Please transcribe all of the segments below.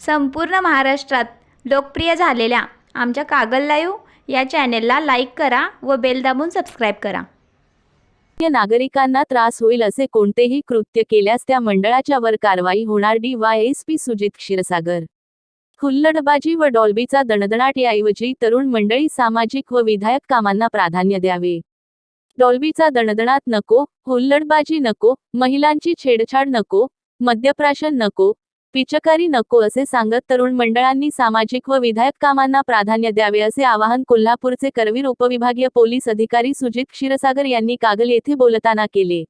संपूर्ण महाराष्ट्रात लोकप्रिय झालेल्या आमच्या कागल लाईव्ह या चॅनेलला लाईक करा व बेल दाबून सबस्क्राईब करा. नागरिकांना त्रास होईल असे कोणतेही कृत्य केल्यास त्या मंडळाच्या वर कारवाई होणार D Y S P Sujit Kshirsagar. हुल्लडबाजी व डॉल्बीचा दणदणाट याऐवजी तरुण मंडळी सामाजिक व विधायक कामांना प्राधान्य द्यावे. डॉल्बीचा दणदणाट नको हुल्लडबाजी नको महिलांची छेडछाड नको मद्यप्राशन नको पिचकारी नको असे सांगत तरुण मंडळांनी सामाजिक व विधायक कामांना प्राधान्य द्यावे असे आवाहन कोल्हापूरचे करवीर उपविभागीय पोलीस अधिकारी सुजित क्षीरसागर यांनी कागल येथे बोलताना केले.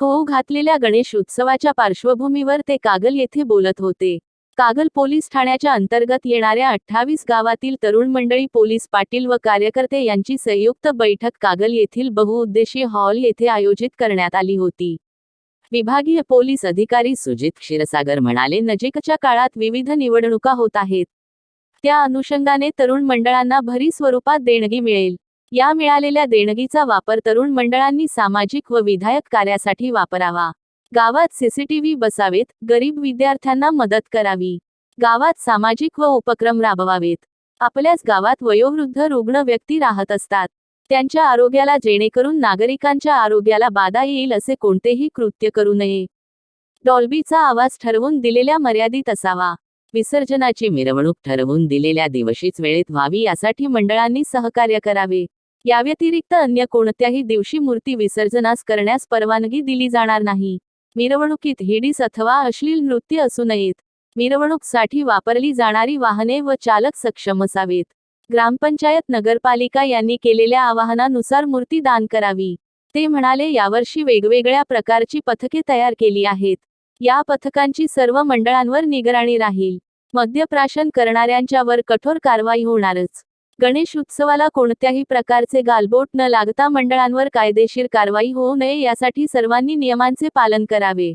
होऊ घातलेल्या गणेश उत्सवाच्या पार्श्वभूमीवर ते कागल येथे बोलत होते. कागल पोलीस ठाण्याच्या अंतर्गत येणाऱ्या अठ्ठावीस गावातील तरुण मंडळी पोलीस पाटील व कार्यकर्ते यांची संयुक्त बैठक कागल येथील बहुउद्देशीय हॉल येथे आयोजित करण्यात आली होती. विभागीय पोलीस अधिकारी सुजित क्षीरसागर म्हणाले नजीकच्या काळात विविध निवडणुका होत आहेत. त्या अनुषंगाने तरुण मंडळांना भरी स्वरूपात देणगी मिळेल. या मिळालेल्या देणगीचा वापर तरुण मंडळांनी सामाजिक व विधायक कार्यासाठी वापरावा. गावात सीसीटीव्ही बसावेत. गरीब विद्यार्थ्यांना मदत करावी. गावात सामाजिक व उपक्रम राबवावेत. आपल्याच गावात वयोवृद्ध रुग्ण व्यक्ती राहत असतात. त्यांच्या आरोग्याला जेणेकरून नागरिकांच्या आरोग्याला बाधा येईल असे कोणतेही कृत्य करू नये. डॉल्बीचा आवाज ठरवून दिलेल्या मर्यादित असावा. विसर्जनाची मिरवणूक ठरवून दिलेल्या दिवशीच वेळेत व्हावी यासाठी मंडळांनी सहकार्य करावे. याव्यतिरिक्त अन्य कोणत्याही दिवशी मूर्ती विसर्जनास करण्यास परवानगी दिली जाणार नाही. मिरवणुकीत हिडीस अथवा अश्लील नृत्य असू नयेत. मिरवणूकसाठी वापरली जाणारी वाहने व चालक सक्षम असावेत. ग्रामपंचायत नगरपालिका यांनी केलेल्या आवाहनानुसार मूर्ती दान करावी. ते म्हणाले यावर्षी वेगवेगळ्या प्रकारची पथके तयार केली आहेत. या पथकांची सर्व मंडळांवर निगराणी राहील. मद्यप्राशन करणाऱ्यांच्यावर कठोर कारवाई होणारच. गणेश उत्सवाला कोणत्याही प्रकारचे गालबोट न लागता मंडळांवर कायदेशीर कारवाई होऊ नये यासाठी सर्वांनी नियमांचे पालन करावे.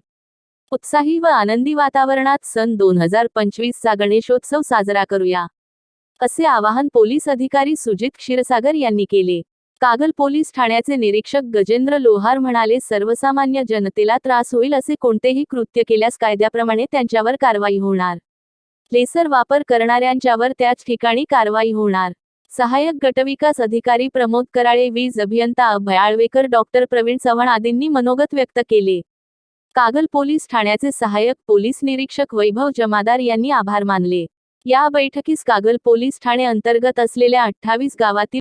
उत्साही व आनंदी वातावरणात सन दोन हजार पंचवीसचा गणेशोत्सव साजरा करूया. असे आवाहन पोलीस अधिकारी सुजित क्षीरसागर यांनी केले. कागल पोलीस ठाण्याचे निरीक्षक गजेंद्र लोहार म्हणाले सर्वसामान्य जनतेला त्रास होईल असे कोणतेही कृत्य केल्यास कायद्याप्रमाणे त्यांच्यावर कारवाई होणार. लेसर वापर करणाऱ्यांच्यावर त्याच ठिकाणी कारवाई होणार. सहाय्यक गटविकास अधिकारी प्रमोद कराळे वीज अभियंता भयाळवेकर डॉक्टर प्रवीण चव्हाण आदींनी मनोगत व्यक्त केले. कागल पोलीस ठाण्याचे सहाय्यक पोलीस निरीक्षक वैभव जमादार यांनी आभार मानले. या बैठकीस कागल पोलीस ठाणे अंतर्गत असलेल्या अठ्ठावीस गावातील